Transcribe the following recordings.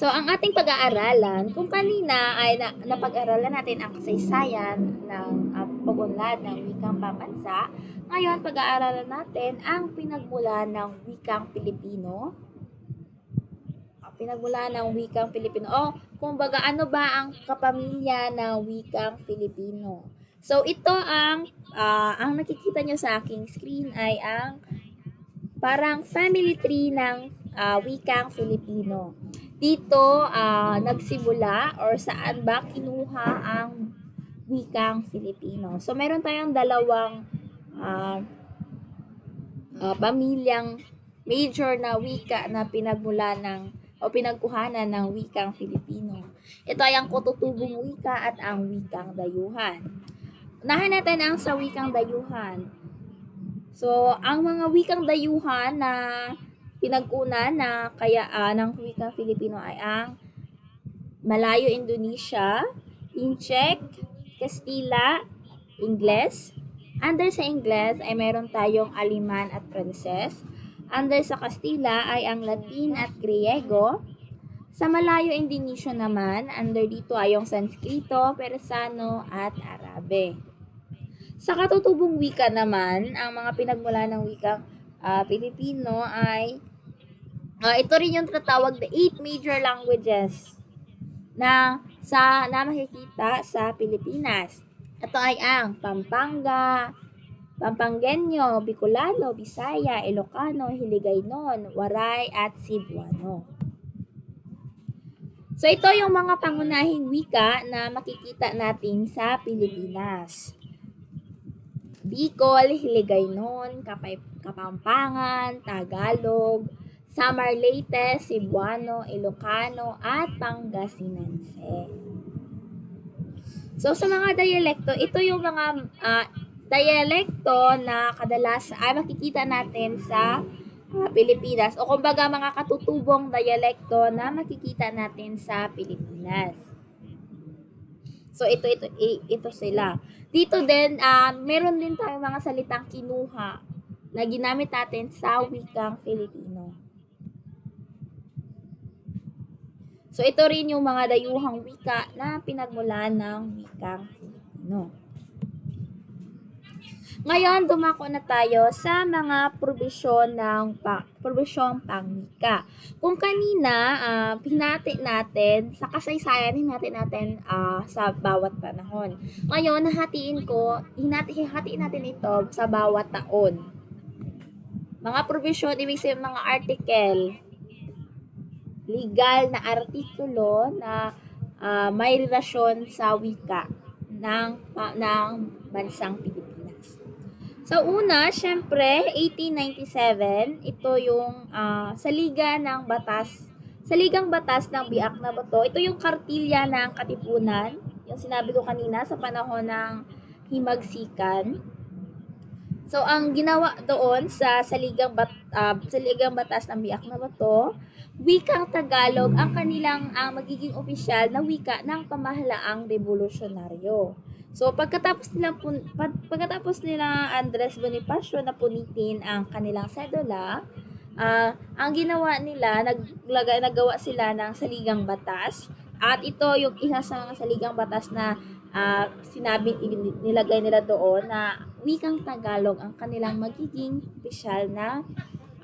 So, ang ating pag-aaralan, kung kanina ay na, napag-aralan natin ang kasaysayan ng uh, pag-unlad ng wikang pambansa, ngayon pag-aaralan natin ang pinagmulan ng wikang Pilipino. Pinagmulan ng wikang Pilipino. O, kumbaga, ano ba ang kapamilya ng wikang Pilipino? So, ito ang, ah, ang nakikita nyo sa aking screen ay ang parang family tree ng ah, wikang Filipino. Dito ah, nagsimula or saan ba kinuha ang wikang Filipino. So meron tayong dalawang ah, ah, pamilyang major na wika na pinagmula ng o pinagkuhanan ng wikang Filipino. Ito ay ang kututubong wika at ang wikang dayuhan. Unahin natin ang sa wikang dayuhan. So, ang mga wikang dayuhan na pinagkunan na kaya ah, ng wikang Filipino ay ang Malayo Indonesia, Incheck, Kastila, Ingles. Under sa Ingles ay meron tayong Aliman at Pranses. Under sa Kastila ay ang Latin at Griego. Sa Malayo Indonesia naman, under dito ay yung Sanskrito, Persano at Arabe. Sa katutubong wika naman, ang mga pinagmula ng wikang ah, Pilipino ay ah, ito rin yung tinatawag na eight major languages na sa na makikita sa Pilipinas. Ito ay ang Pampanga, Pampangueño, Bicolano, Bisaya, Ilocano, Hiligaynon, Waray at Cebuano. So ito yung mga pangunahing wika na makikita natin sa Pilipinas. Bicol, Hiligaynon, Kapay, Kapampangan, Tagalog, Samar Leyte, Cebuano, Ilocano, at Pangasinense. So, sa mga dialekto, ito yung mga ah, dialekto na kadalas ay makikita natin sa ah, Pilipinas o kumbaga mga katutubong dialekto na makikita natin sa Pilipinas. So ito ito ito sila. Dito din ah, meron din tayong mga salitang kinuha na ginamit natin sa wikang Filipino. So ito rin yung mga dayuhang wika na pinagmulan ng wikang Filipino. Ngayon, dumako na tayo sa mga probisyon ng pa, probisyong pangwika. Kung kanina, ah, hinati natin, sa kasaysayan, hinati natin ah, sa bawat panahon. Ngayon, hahatiin ko, hinati, hatiin natin ito sa bawat taon. Mga probisyon, ibig sabihin mga article, legal na artikulo na ah, may relasyon sa wika ng, pa- ng bansang Pilipinas. Sa una, syempre, 1897, ito yung ah, sa Liga ng Batas, sa Ligang Batas ng Biak na Bato, ito yung kartilya ng Katipunan, yung sinabi ko kanina sa panahon ng Himagsikan. So, ang ginawa doon sa Saligang, Bat, ah, Saligang Batas ng Biak na Bato, wikang Tagalog ang kanilang ang magiging opisyal na wika ng pamahalaang revolusyonaryo. So, pagkatapos nila, pag- pagkatapos nila Andres Bonifacio na punitin ang kanilang sedula, ah, ang ginawa nila, naglagay, nagawa sila ng saligang batas. At ito yung isa sa mga saligang batas na ah, sinabi, in- nilagay nila doon na wikang Tagalog ang kanilang magiging opisyal na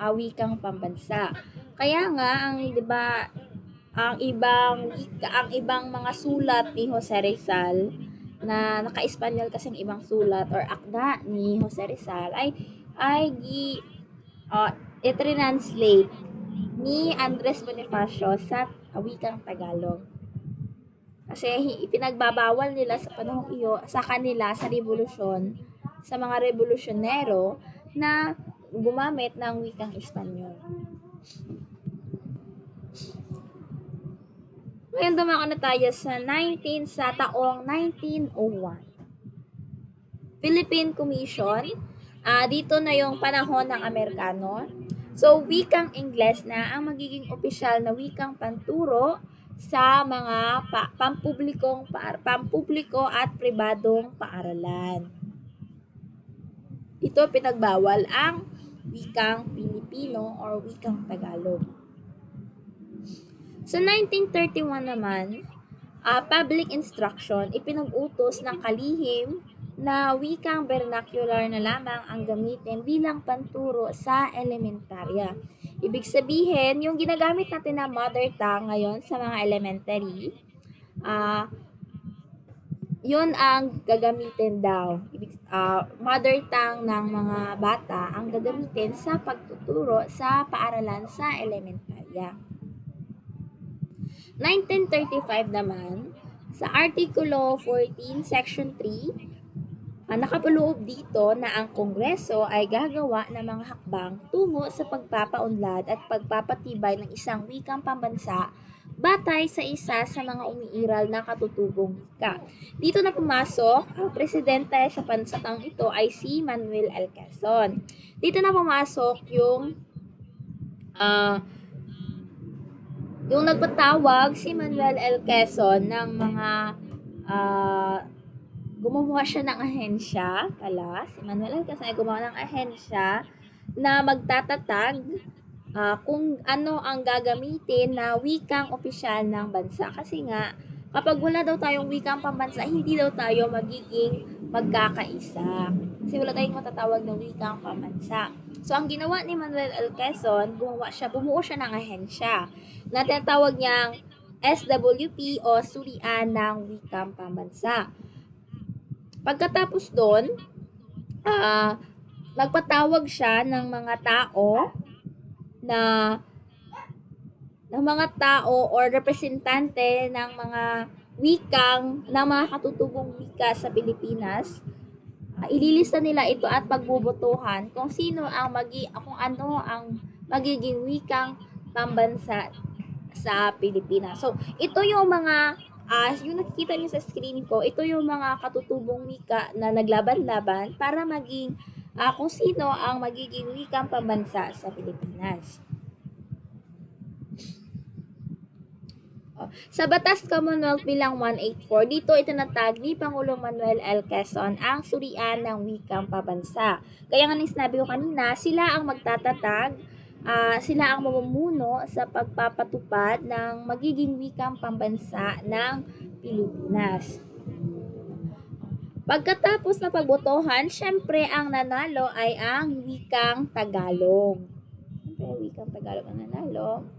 ah, wikang pambansa. Kaya nga, ang, di ba, ang ibang ang ibang mga sulat ni Jose Rizal, na naka-Espanyol kasi ang ibang sulat or akda ni Jose Rizal ay ay gi uh, i-translate ni Andres Bonifacio sa wikang Tagalog. Kasi ipinagbabawal nila sa panahong iyo sa kanila sa revolusyon sa mga revolusyonero na gumamit ng wikang Espanyol. Ngayon dumako na tayo sa 19 sa taong 1901. Philippine Commission. Ah, dito na yung panahon ng Amerikano. So, wikang Ingles na ang magiging opisyal na wikang panturo sa mga pa, pampublikong pa, pampubliko at pribadong paaralan. Ito pinagbawal ang wikang Pilipino or wikang Tagalog. Sa 1931 naman, ah, public instruction, ipinag-utos ng kalihim na wikang vernacular na lamang ang gamitin bilang panturo sa elementarya. Ibig sabihin, yung ginagamit natin na mother tongue ngayon sa mga elementary, ah yun ang gagamitin daw. Ibig, ah, mother tongue ng mga bata ang gagamitin sa pagtuturo sa paaralan sa elementarya. 1935 naman, sa Artikulo 14, Section 3, ah, nakapaloob dito na ang Kongreso ay gagawa ng mga hakbang tungo sa pagpapaunlad at pagpapatibay ng isang wikang pambansa batay sa isa sa mga umiiral na katutubong wika. Dito na pumasok, ang presidente sa pansatang ito ay si Manuel. Quezon. Dito na pumasok yung ah yung nagpatawag si Manuel L. Quezon ng mga ah gumawa siya ng ahensya pala. Si Manuel L. Quezon ay gumawa ng ahensya na magtatatag ah, kung ano ang gagamitin na wikang opisyal ng bansa. Kasi nga, kapag wala daw tayong wikang pambansa, hindi daw tayo magiging magkakaisa. Kasi wala tayong matatawag na wikang pambansa. So, ang ginawa ni Manuel L. Quezon, gumawa siya, bumuo siya ng ahensya na tinatawag niyang SWP o Surian ng Wikang Pambansa. Pagkatapos doon, ah nagpatawag siya ng mga tao na ng mga tao or representante ng mga wikang ng mga wika sa Pilipinas. Ah, ililista nila ito at pagbubotohan kung sino ang magi kung ano ang magiging wikang pambansa sa Pilipinas. So, ito yung mga ah yung nakikita niyo sa screen ko, ito yung mga katutubong wika na naglaban-laban para maging ah, kung sino ang magiging wikang pambansa sa Pilipinas. Sa Batas Commonwealth bilang 184, dito itinatag ni Pangulong Manuel L. Quezon ang surian ng wikang pabansa. Kaya nga nang sinabi ko kanina, sila ang magtatatag, ah, sila ang mamumuno sa pagpapatupad ng magiging wikang pambansa ng Pilipinas. Pagkatapos ng pagbotohan, syempre ang nanalo ay ang wikang Tagalog. Syempre, wikang Tagalog ang nanalo.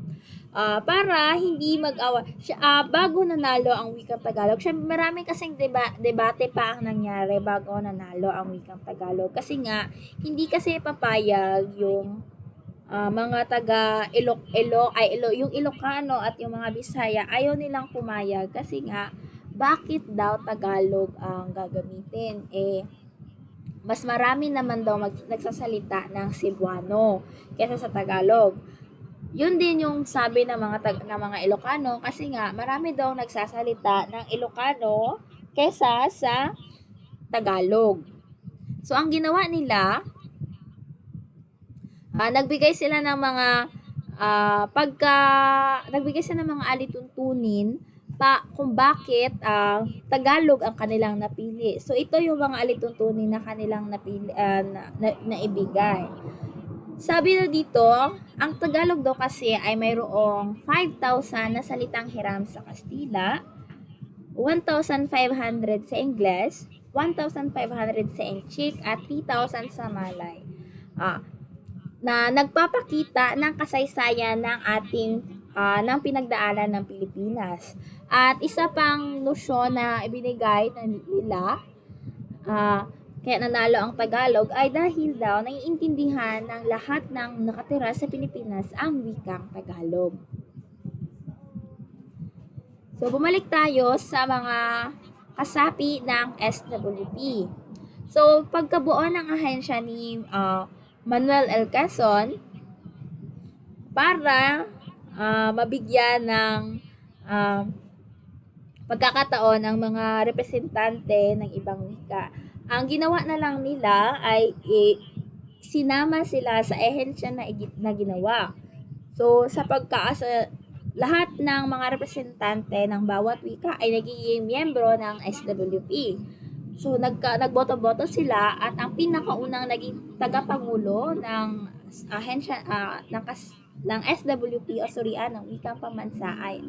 Ah, para hindi mag-awa. Siya, ah, bago nanalo ang wikang Tagalog, syempre marami kasing deba- debate pa ang nangyari bago nanalo ang wikang Tagalog. Kasi nga, hindi kasi papayag yung ah, mga taga Ilok, Ilo, ay Ilo, yung Ilocano at yung mga Bisaya, ayaw nilang pumayag kasi nga, bakit daw Tagalog ang gagamitin? Eh, mas marami naman daw mag, nagsasalita ng Cebuano kaysa sa Tagalog. Yun din yung sabi ng mga tag, ng mga Ilocano kasi nga marami daw nagsasalita ng Ilocano kaysa sa Tagalog. So ang ginawa nila, ah, nagbigay sila ng mga ah, pagka nagbigay sila ng mga alituntunin pa kung bakit ah, Tagalog ang kanilang napili. So ito yung mga alituntunin na kanilang napili ah, na, na, naibigay. Sabi na dito, ang Tagalog daw kasi ay mayroong 5,000 na salitang hiram sa Kastila, 1,500 sa Ingles, 1,500 sa Enchik, at 3,000 sa Malay. Ah, na nagpapakita ng kasaysayan ng ating ah, ng pinagdaanan ng Pilipinas. At isa pang nosyon na ibinigay na nila ah, kaya nanalo ang Tagalog ay dahil daw naiintindihan ng lahat ng nakatira sa Pilipinas ang wikang Tagalog. So, bumalik tayo sa mga kasapi ng SWP. So, pagkabuo ng ahensya ni ah, Manuel L. Quezon para ah, mabigyan ng ah, pagkakataon ang mga representante ng ibang wika. Ang ginawa na lang nila ay i- sinama sila sa ehensya na, na ginawa. So, sa pagkaasa, lahat ng mga representante ng bawat wika ay nagiging miyembro ng SWP. So, nagka, nagboto-boto sila at ang pinakaunang naging tagapangulo ng ahensya, ah, ng kas, ng SWP o Surian ng Wikang Pambansa ay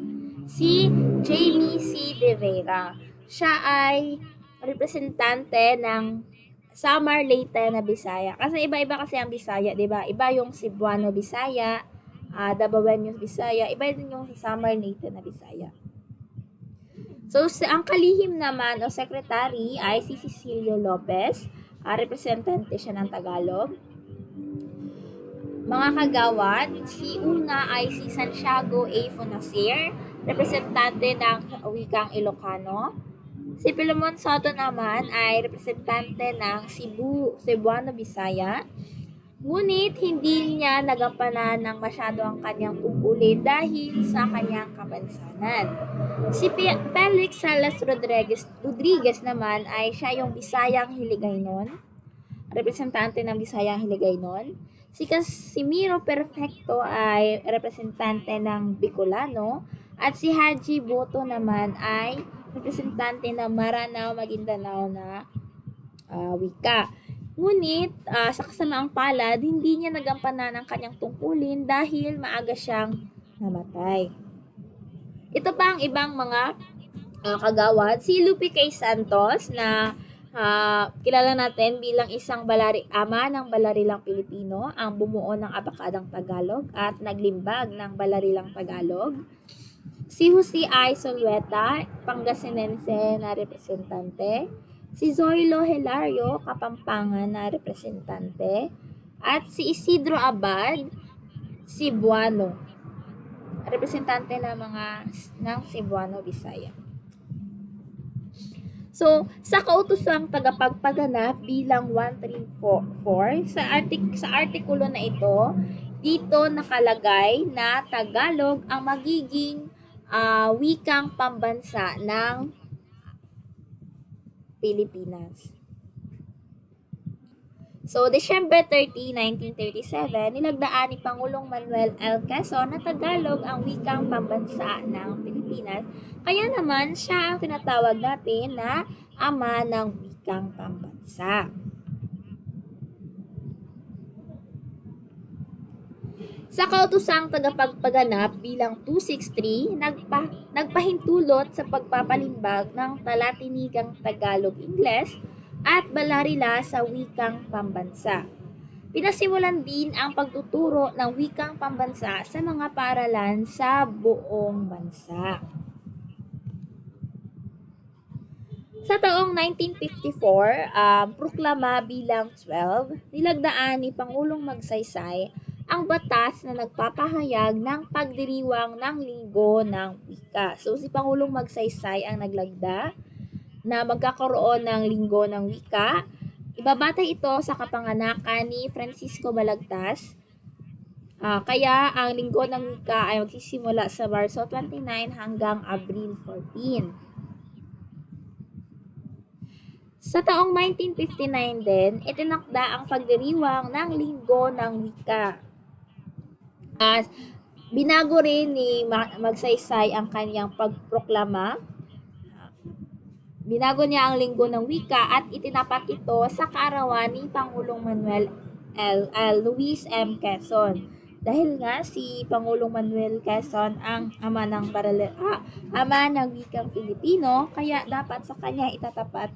si Jamie C. De Vera. Siya ay representante ng Samar Leyte na Bisaya. Kasi iba-iba kasi ang Bisaya, 'di ba? Iba yung Cebuano Bisaya, uh, Dabawenyo Bisaya, iba din yung Samar Leyte na Bisaya. So, sa ang kalihim naman o secretary ay si Cecilio Lopez, uh, representante siya ng Tagalog. Mga kagawad, si una ay si Santiago A. Fonasir, representante ng wikang Ilocano. Si Pilomon Soto naman ay representante ng Cebu, Cebuano Bisaya. Ngunit hindi niya nagampanan ng masyado ang kanyang tungkulin dahil sa kanyang kapansanan. Si Pe- Felix Salas Rodriguez, Rodriguez naman ay siya yung Bisayang Hiligaynon, representante ng Bisayang Hiligaynon. Si Casimiro Perfecto ay representante ng Bicolano at si Haji Boto naman ay representante ng Maranao, Maguindanao na uh, wika. Ngunit, uh, sa kasamaang palad, hindi niya nagampanan ang kanyang tungkulin dahil maaga siyang namatay. Ito pa ang ibang mga uh, kagawad. Si Lupi K. Santos na uh, kilala natin bilang isang balari, ama ng balarilang Pilipino, ang bumuo ng Abakadang Tagalog at naglimbag ng balarilang Tagalog. Si Jose I. Solweta, Pangasinense na representante si Zoilo Hilario, Kapampangan na representante, at si Isidro Abad, Cebuano, representante ng mga ng Cebuano Bisaya. So, sa kautosang tagapagpaganap bilang 1344, sa artik sa artikulo na ito, dito nakalagay na Tagalog ang magiging uh, wikang pambansa ng Pilipinas. So, December 30, 1937, nilagdaan ni Pangulong Manuel L. Quezon na Tagalog ang wikang pambansa ng Pilipinas. Kaya naman, siya ang tinatawag natin na ama ng wikang pambansa. Sa kautosang tagapagpaganap bilang 263, nagpa, nagpahintulot sa pagpapalimbag ng talatinigang Tagalog-Ingles at balarila sa wikang pambansa. Pinasimulan din ang pagtuturo ng wikang pambansa sa mga paaralan sa buong bansa. Sa taong 1954, um, proklama bilang 12, nilagdaan ni Pangulong Magsaysay ang batas na nagpapahayag ng pagdiriwang ng linggo ng wika. So si Pangulong Magsaysay ang naglagda na magkakaroon ng linggo ng wika. Ibabatay ito sa kapanganakan ni Francisco Balagtas. Uh, kaya ang linggo ng wika ay magsisimula sa Marso 29 hanggang Abril 14. Sa taong 1959 din, itinakda ang pagdiriwang ng linggo ng wika. Uh, binago rin ni Magsaysay ang kanyang pagproklama. Binago niya ang linggo ng wika at itinapat ito sa kaarawan ni Pangulong Manuel L. L. Luis M. Quezon. Dahil nga si Pangulong Manuel Quezon ang ama ng barale, ah, ama ng wikang Pilipino, kaya dapat sa kanya itatapat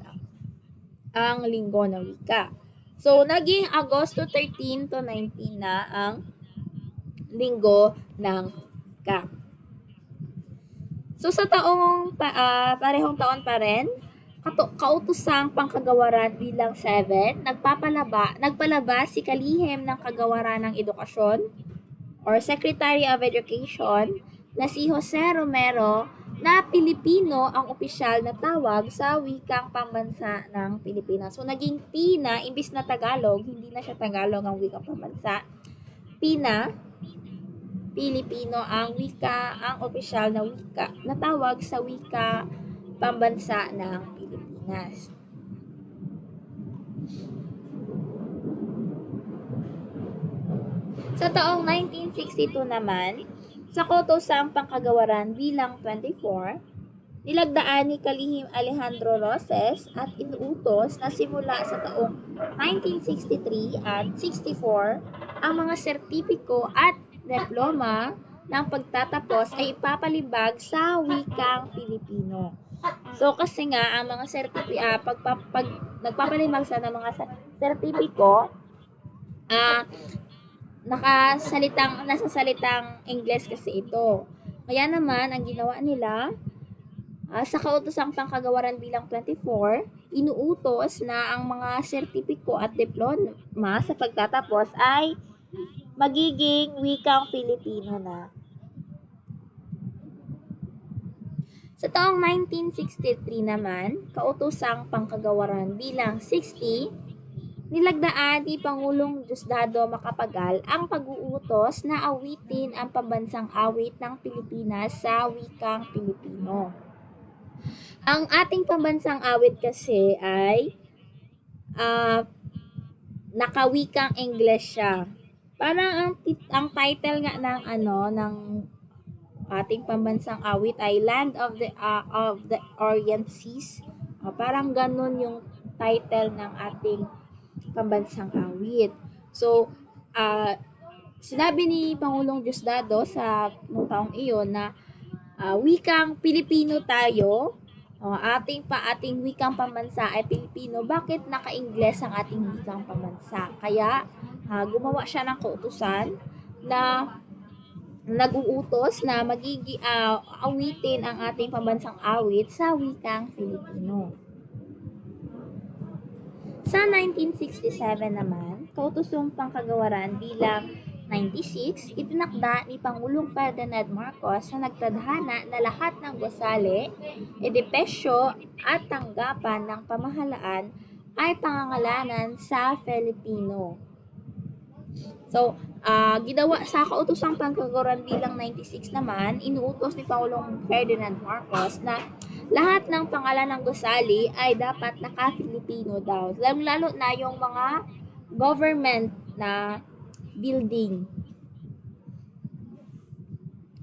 ang linggo ng wika. So, naging Agosto 13 to 19 na ang linggo ng ka. So sa taong pa, uh, parehong taon pa rin, kautosang pangkagawaran bilang 7, nagpapalaba, nagpalabas si kalihim ng kagawaran ng edukasyon or Secretary of Education na si Jose Romero na Pilipino ang opisyal na tawag sa wikang pambansa ng Pilipinas. So naging Pina, imbis na Tagalog, hindi na siya Tagalog ang wikang pambansa. Pina, Pilipino ang wika, ang opisyal na wika na tawag sa wika pambansa ng Pilipinas. Sa taong 1962 naman, sa Kotosang Pangkagawaran bilang 24, nilagdaan ni Kalihim Alejandro Roses at inuutos na simula sa taong 1963 at 64 ang mga sertipiko at diploma ng pagtatapos ay ipapalibag sa wikang Pilipino. So kasi nga ang mga sertipi ah, pag, pag, nagpapalibag sa mga sertipiko ah nakasalitang nasa salitang English kasi ito. Kaya naman ang ginawa nila ah, sa kautosang pangkagawaran bilang 24, inuutos na ang mga sertipiko at diploma sa pagtatapos ay magiging wikang Filipino na. Sa taong 1963 naman, kautosang pangkagawaran bilang 60, nilagdaan ni Pangulong Diosdado Macapagal ang pag-uutos na awitin ang pambansang awit ng Pilipinas sa wikang Pilipino. Ang ating pambansang awit kasi ay ah, nakawikang English siya. Parang ang, ang title nga ng ano ng ating pambansang awit ay Land of the ah, of the Orient Seas. Ah, parang ganun yung title ng ating pambansang awit. So, ah, sinabi ni Pangulong Diosdado sa nung taong iyon na ah, wikang Pilipino tayo, ah, ating pa ating wikang pambansa ay Pilipino, bakit naka-Ingles ang ating wikang pambansa? Kaya ah, gumawa siya ng kautusan na nag-uutos na magigi ah, awitin ang ating pambansang awit sa wikang Filipino. Sa 1967 naman, kautosong pangkagawaran bilang 96, itinakda ni Pangulong Ferdinand Marcos na nagtadhana na lahat ng gusali, edipesyo at tanggapan ng pamahalaan ay pangangalanan sa Filipino. So, ah ginawa sa kautosang pangkagawaran bilang 96 naman, inuutos ni Pangulong Ferdinand Marcos na lahat ng pangalan ng gusali ay dapat naka-Filipino daw. Lalo na yung mga government na building.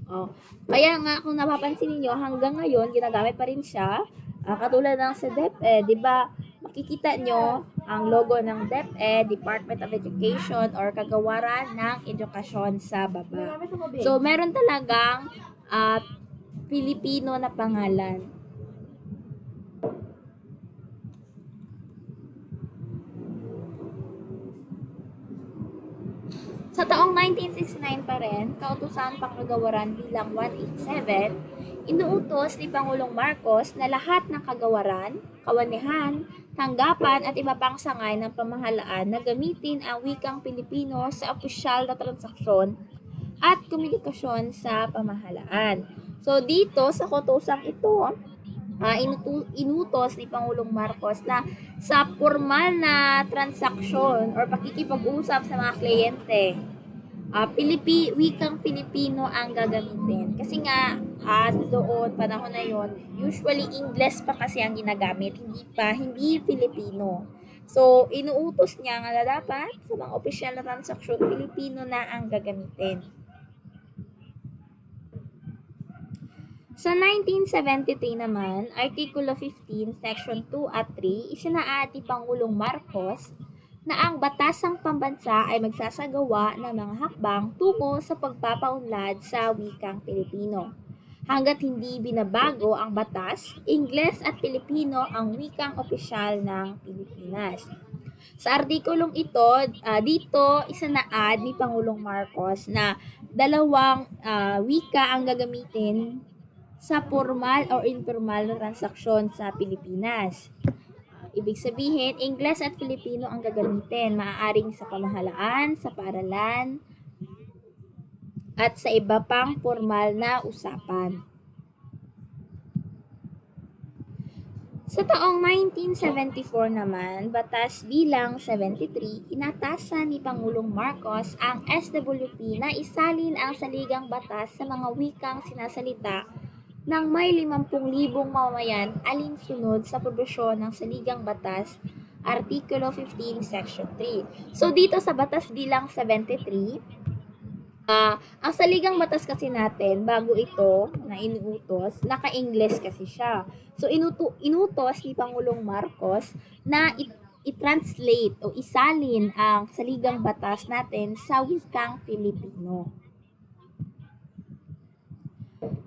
Oh. Kaya nga kung napapansin niyo hanggang ngayon ginagamit pa rin siya. Ah, katulad ng sa DepEd, 'di ba? Makikita nyo ang logo ng DepEd, Department of Education or kagawaran ng edukasyon sa baba. So meron talagang ah, Filipino na pangalan. Sa taong 1969 pa rin, kautusan pangkagawaran bilang 187, inuutos ni Pangulong Marcos na lahat ng kagawaran, kawanihan, tanggapan at iba pang sangay ng pamahalaan na gamitin ang wikang Pilipino sa opisyal na transaksyon at komunikasyon sa pamahalaan. So dito sa kautusang ito, ah, inutu- inutos ni Pangulong Marcos na sa formal na transaksyon or pakikipag-usap sa mga kliyente, ah Pilipi, wikang Pilipino ang gagamitin. Kasi nga, ah, doon, panahon na yon usually English pa kasi ang ginagamit, hindi pa, hindi Filipino. So, inuutos niya nga na dapat sa mga opisyal na transaksyon, Pilipino na ang gagamitin. Sa 1973 naman, Artikulo 15, Section 2 at 3, isinaad ni Pangulong Marcos na ang batasang pambansa ay magsasagawa ng mga hakbang tungo sa pagpapaunlad sa wikang Pilipino. Hanggat hindi binabago ang batas, Ingles at Pilipino ang wikang opisyal ng Pilipinas. Sa artikulong ito, ah, dito isanaad ni Pangulong Marcos na dalawang ah, wika ang gagamitin sa formal or informal na transaksyon sa Pilipinas. Ibig sabihin, Ingles at Filipino ang gagamitin, maaaring sa pamahalaan, sa paaralan, at sa iba pang formal na usapan. Sa taong 1974 naman, batas bilang 73, inatasan ni Pangulong Marcos ang SWP na isalin ang saligang batas sa mga wikang sinasalita ng may 50,000 mamamayan alinsunod sa probisyon ng saligang batas, Artikulo 15, Section 3. So, dito sa batas bilang 73, Ah, ang saligang batas kasi natin, bago ito na inuutos, naka-Ingles kasi siya. So, inuto, inutos ni Pangulong Marcos na i-translate o isalin ang saligang batas natin sa wikang Filipino.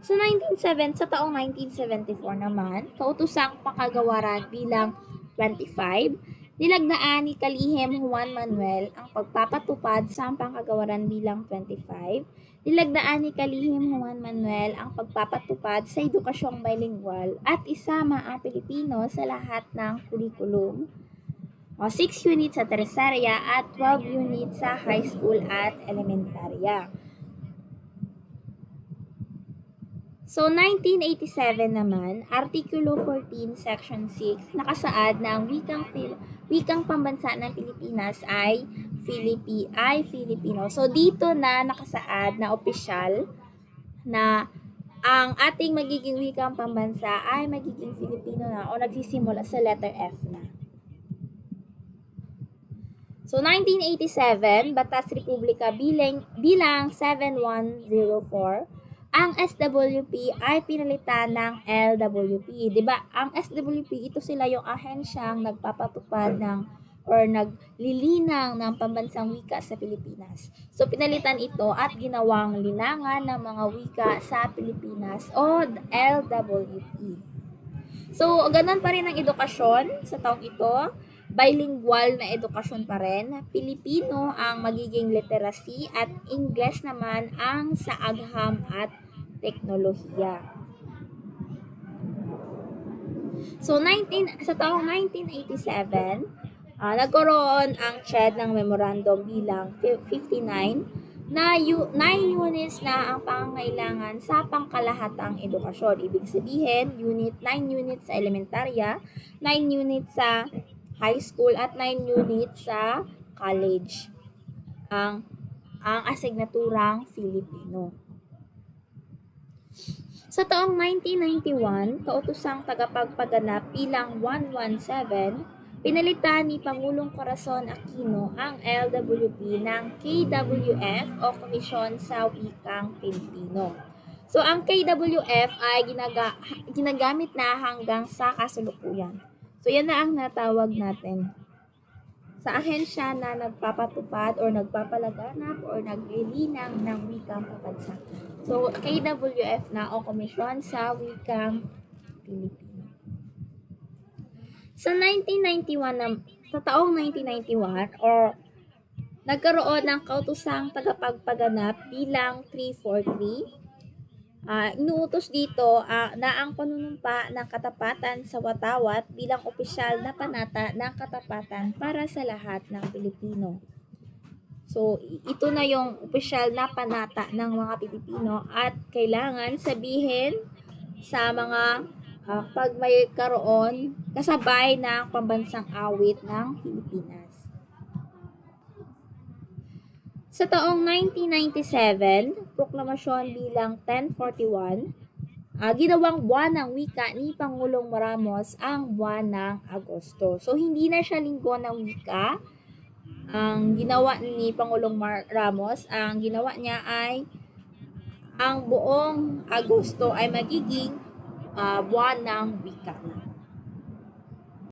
Sa 197 sa taong 1974 naman, kautosang pakagawaran bilang 25, nilagdaan ni Kalihim Juan Manuel ang pagpapatupad sa pangkagawaran bilang 25. Nilagdaan ni Kalihim Juan Manuel ang pagpapatupad sa edukasyong bilingual at isama ang Pilipino sa lahat ng kurikulum. O 6 units sa tercerya at 12 units sa high school at elementarya. So, 1987 naman, Artikulo 14, Section 6, nakasaad na ang wikang, Pil- wikang pambansa ng Pilipinas ay Filipi ay Filipino. So, dito na nakasaad na opisyal na ang ating magiging wikang pambansa ay magiging Filipino na o nagsisimula sa letter F na. So, 1987, Batas Republika bilang, bilang 7104, ang SWP ay pinalitan ng LWP. 'Di ba? Ang SWP, ito sila yung ahensyang nagpapatupad ng or naglilinang ng pambansang wika sa Pilipinas. So, pinalitan ito at ginawang linangan ng mga wika sa Pilipinas o LWP. So, ganun pa rin ang edukasyon sa taong ito. Bilingual na edukasyon pa rin. Pilipino ang magiging literacy at Ingles naman ang sa agham at teknolohiya. So, 19, sa taong 1987, ah, nagkaroon ang CHED ng memorandum bilang 59 na yu- 9 units na ang pangangailangan sa pangkalahatang edukasyon. Ibig sabihin, unit 9 units sa elementarya, 9 units sa high school at 9 units sa college. Ang ang asignaturang Filipino. Sa taong 1991, kautosang tagapagpaganap bilang 117, pinalitan ni Pangulong Corazon Aquino ang LWP ng KWF o Komisyon sa Wikang Pilipino. So, ang KWF ay ginaga, ginagamit na hanggang sa kasalukuyan. So, yan na ang natawag natin sa ahensya na nagpapatupad or nagpapalaganap or naglilinang ng wikang pabansa. So, KWF na o Komisyon sa Wikang Pilipino. Sa 1991 na, sa taong 1991 or nagkaroon ng kautusang tagapagpaganap bilang 343 Ah, inuutos dito ah, na ang panunumpa ng katapatan sa watawat bilang opisyal na panata ng katapatan para sa lahat ng Pilipino. So, ito na yung opisyal na panata ng mga Pilipino at kailangan sabihin sa mga ah, pag may karoon kasabay ng pambansang awit ng Pilipinas. Sa taong 1997, proklamasyon bilang 1041, ah, ginawang buwan ng wika ni Pangulong Ramos ang buwan ng Agosto. So, hindi na siya linggo ng wika. Ang ginawa ni Pangulong Mar- Ramos, ang ginawa niya ay ang buong Agosto ay magiging ah, buwan ng wika.